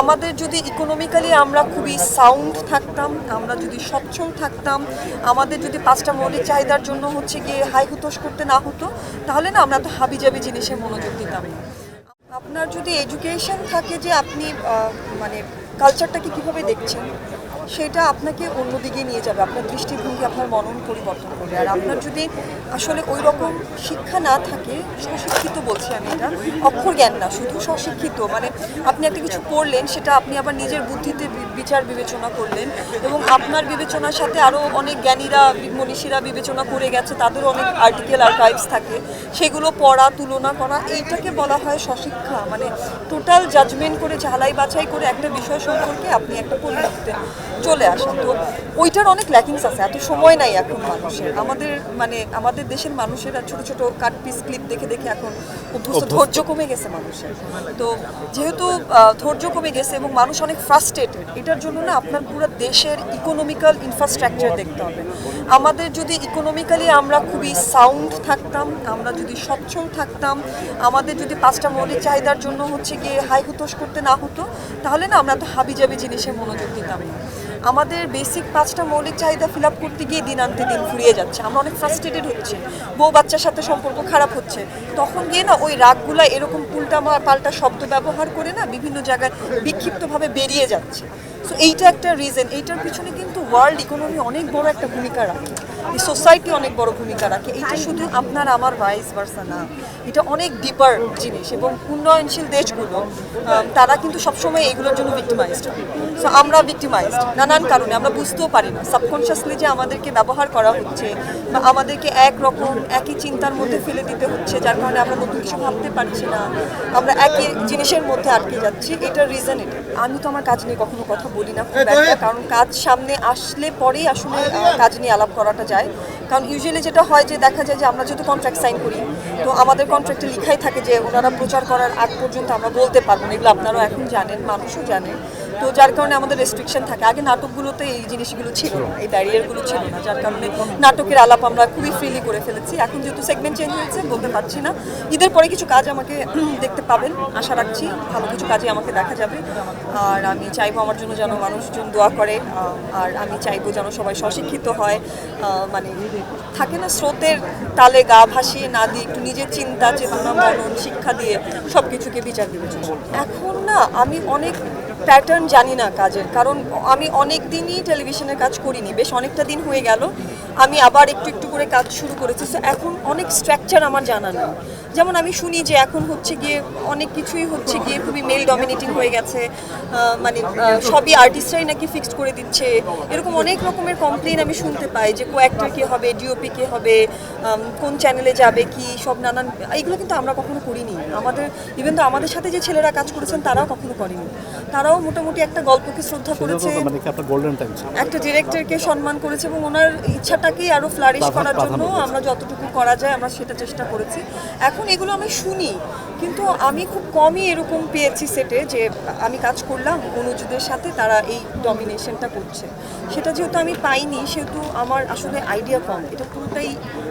আমাদের যদি ইকোনমিক্যালি আমরা খুবই সাউন্ড থাকতাম, আমরা যদি সচ্ছল থাকতাম, আমাদের যদি পাঁচটা মৌলিক চাহিদার জন্য হচ্ছে গিয়ে হাই হুতোষ করতে না হতো, তাহলে না আমরা তো হাবি হাবিজাবি জিনিসে মনোযোগ দিতাম আপনার যদি এডুকেশন থাকে যে আপনি মানে কালচারটাকে কীভাবে দেখছেন? সেটা আপনাকে অন্যদিকে নিয়ে যাবে। আপনার দৃষ্টিভঙ্গি, আপনার মনন পরিবর্তন করবে। আর আপনার যদি আসলে ওই রকম শিক্ষা না থাকে স্বশিক্ষিত বলছি আমি এটা, অক্ষর জ্ঞান না, শুধু স্বশিক্ষিত মানে আপনি একটা কিছু পড়লেন সেটা আপনি আবার নিজের বুদ্ধিতে বিচার বিবেচনা করলেন, এবং আপনার বিবেচনার সাথে আরও অনেক জ্ঞানীরা, মনীষীরা বিবেচনা করে গেছে, তাদেরও অনেক আর্টিকেল আর্কাইভস থাকে। সেগুলো পড়া, তুলনা করা, এইটাকে বলা হয় স্বশিক্ষা। মানে টোটাল জাজমেন্ট করে, ঝালাই বাছাই করে একটা বিষয় সম্পর্কে আপনি একটা পরিণতিতে চলে আসা। তো ওইটার অনেক ল্যাকিংস আছে এত সময় নাই এখন মানুষের। আমাদের মানে আমাদের দেশের মানুষেরা ছোট ছোট কাট পিস ক্লিপ দেখে দেখে এখন অভ্যস্ত ধৈর্য কমে গেছে মানুষের। তো যেহেতু ধৈর্য কমে গেছে এবং মানুষ অনেক ফ্রাস্ট্রেটেড এটার জন্য না আপনার পুরো দেশের ইকোনমিক্যাল ইনফ্রাস্ট্রাকচার দেখতে হবে। আমাদের যদি ইকোনমিক্যালি আমরা খুবই সাউন্ড থাকতাম আমরা যদি সচ্ছল থাকতাম আমাদের যদি পাঁচটা মৌলিক চাহিদার জন্য হচ্ছে গিয়ে হাই হুতোষ করতে না হতো তাহলে না আমরা তো হাবিজাবি জিনিসে মনোযোগ দিতাম না। আমাদের বেসিক পাঁচটা মৌলিক চাহিদা ফিল আপ করতে গিয়ে দিন আনতে দিন ফুরিয়ে যাচ্ছে। আমরা অনেক ফ্রাস্ট্রেটেড হচ্ছে। বউ বাচ্চার সাথে সম্পর্ক খারাপ হচ্ছে। তখন গিয়ে না ওই রাগগুলা এরকম পুলটা পাল্টা শব্দ ব্যবহার করে না বিভিন্ন জায়গায় বিক্ষিপ্তভাবে বেরিয়ে যাচ্ছে। সো এইটা একটা রিজন এইটার পিছনে কিন্তু ওয়ার্ল্ড ইকোনমি অনেক বড় একটা ভূমিকা রাখে। সোসাইটি অনেক বড় ভূমিকা রাখে। এইটা শুধু আপনার, আমার ভাইস ভার্সা না। এটা অনেক ডিপার জিনিস এবং উন্নয়নশীল দেশগুলো তারা কিন্তু সবসময় এগুলোর জন্য ভিক্টিমাইজড সো আমরা ভিক্টিমাইজড নানান কারণে, আমরা বুঝতেও পারি না। সাবকনশিয়াসলি যে আমাদেরকে ব্যবহার করা হচ্ছে বা আমাদেরকে একরকম, একই চিন্তার মধ্যে ফেলে দিতে হচ্ছে, যার কারণে আমরা নতুন কিছু ভাবতে পারছি না, আমরা একই জিনিসের মধ্যে আটকে যাচ্ছি, এটার রিজন এটা। আমি তো আমার কাজ নিয়ে কখনো কথা বলি না, খুব একটা কারণ কাজ সামনে আসলে পরেই আসলে কাজ নিয়ে আলাপ করাটা যায়। কারণ ইউজুয়ালি যেটা হয় যে দেখা যায় যে আমরা যেহেতু কন্ট্রাক্ট সাইন করি, তো আমাদের কন্ট্রাক্টে লিখাই থাকে যে ওনারা প্রচার করার আগ পর্যন্ত আমরা বলতে পারব না। এগুলো আপনারাও এখন জানেন, মানুষও জানেন তো যার কারণে আমাদের রেস্ট্রিকশন থাকে। আগে নাটকগুলোতে এই জিনিসগুলো ছিল না, এই ব্যারিয়ারগুলো ছিল না, যার কারণে নাটকের আলাপ আমরা খুবই ফ্রিলি করে ফেলেছি। এখন যেহেতু সেগমেন্ট চেঞ্জ হয়েছে, বলতে পারছি না। ঈদের পরে কিছু কাজ আমাকে দেখতে পাবেন, আশা রাখছি। ভালো কিছু কাজে আমাকে দেখা যাবে। আর আমি চাইব আমার জন্য যেন মানুষজন দোয়া করে আর আমি চাইব যেন সবাই স্বশিক্ষিত হয়। মানে থাকে না স্রোতের তালে গা ভাসিয়ে না দিয়ে একটু নিজের চিন্তা, চেতনা, মনন, শিক্ষা দিয়ে সব কিছুকে বিচার বিবেচনা এখন না, আমি অনেক প্যাটার্ন জানি না কাজের। কারণ আমি অনেক দিনই টেলিভিশনের কাজ করিনি, বেশ অনেকটা দিন হয়ে গেল। আমি আবার একটু একটু করে কাজ শুরু করেছি। তো এখন অনেক স্ট্রাকচার আমার জানা নেই। যেমন আমি শুনি যে এখন হচ্ছে গিয়ে অনেক কিছুই হচ্ছে গিয়ে খুবই মেল ডমিনেটিং হয়ে গেছে। মানে সবই আর্টিস্টরাই নাকি ফিক্সড করে দিচ্ছে। এরকম অনেক রকমের কমপ্লেন আমি শুনতে পাই যে কো অ্যাক্টর কে হবে ডিওপি কে হবে কোন চ্যানেলে যাবে কি সব নানান এইগুলো কিন্তু আমরা কখনো করিনি। আমাদের ইভেন তো আমাদের সাথে যে ছেলেরা কাজ করেছেন তারাও কখনো করেনি। তারাও মোটামুটি একটা গল্পকে শ্রদ্ধা করেছে। মানে একটা ডিরেক্টরকে সম্মান করেছে এবং ওনার ইচ্ছাটাকেই আরও ফ্লারিশ করার জন্য আমরা যতটুকু করা যায় আমরা সেটা চেষ্টা করেছি। এখন এগুলো আমি শুনি কিন্তু আমি খুব কমই এরকম পেয়েছি সেটে যে আমি কাজ করলাম অনুজদের সাথে তারা এই ডমিনেশনটা করছে। সেটা যেহেতু আমি পাইনি সেহেতু আমার আসলে আইডিয়া কম। এটা পুরোটাই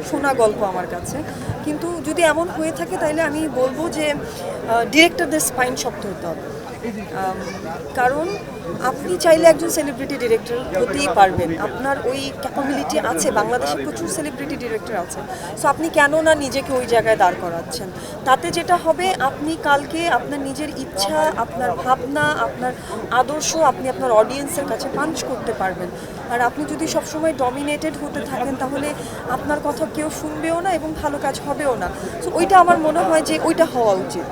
শোনা গল্প আমার কাছে। কিন্তু যদি এমন হয়ে থাকে তাহলে আমি বলব যে ডিরেক্টরদের স্পাইন শক্ত হতে হবে। কারণ আপনি চাইলে একজন সেলিব্রিটি ডিরেক্টর হতেই পারবেন। আপনার ওই ক্যাপাবিলিটি আছে, বাংলাদেশে প্রচুর সেলিব্রিটি ডিরেক্টর আছে। সো আপনি কেন না নিজেকে ওই জায়গায় দাঁড় করাচ্ছেন? তাতে যেটা হবে, আপনি কালকে আপনার নিজের ইচ্ছা, আপনার ভাবনা, আপনার আদর্শ আপনি আপনার অডিয়েন্সের কাছে পাঞ্চ করতে পারবেন। আর আপনি যদি সবসময় ডমিনেটেড হতে থাকেন, তাহলে আপনার কথা কেউ শুনবেও না এবং ভালো কাজ হবেও না। সো ওইটা আমার মনে হয় যে ওইটা হওয়া উচিত।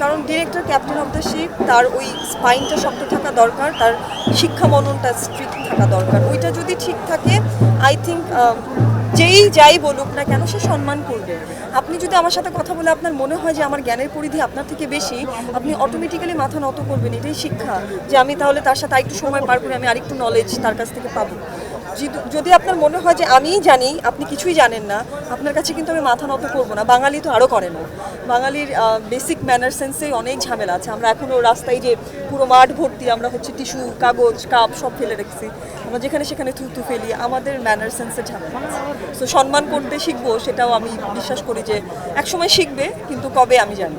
কারণ director captain of the ship তার ওই স্পাইনটা শক্ত থাকা দরকার, তার শিক্ষা মননটা স্ট্রিক্ট থাকা দরকার। ওইটা যদি ঠিক থাকে আই থিঙ্ক যেই যাই বলুক না কেন, সে সম্মান করবে। আপনি যদি আমার সাথে কথা বলে আপনার মনে হয় যে আমার জ্ঞানের পরিধি আপনার থেকে বেশি, আপনি অটোমেটিক্যালি মাথা নত করবেন। এটাই শিক্ষা যে আমি তাহলে তার সাথে আরেকটু সময় পার করে আমি আরেকটু নলেজ তার কাছ থেকে পাবো। যদি- আপনার মনে হয় যে আমিই জানি, আপনি কিছুই জানেন না, আপনার কাছে কিন্তু আমি মাথা নত করব না। বাঙালি তো আরও করে না বাঙালির বেসিক ম্যানার সেন্সেই অনেক ঝামেলা আছে। আমরা এখনও রাস্তায় যে পুরো মাঠ ভর্তি, আমরা হচ্ছে টিস্যু, কাগজ, কাপ সব ফেলে রেখেছি। আমরা যেখানে সেখানে থুতু ফেলি, আমাদের ম্যানার সেন্সের ঝামেলা আছে। তো সম্মান করতে শিখব, সেটাও আমি বিশ্বাস করি যে একসময় শিখবে, কিন্তু কবে আমি জানি।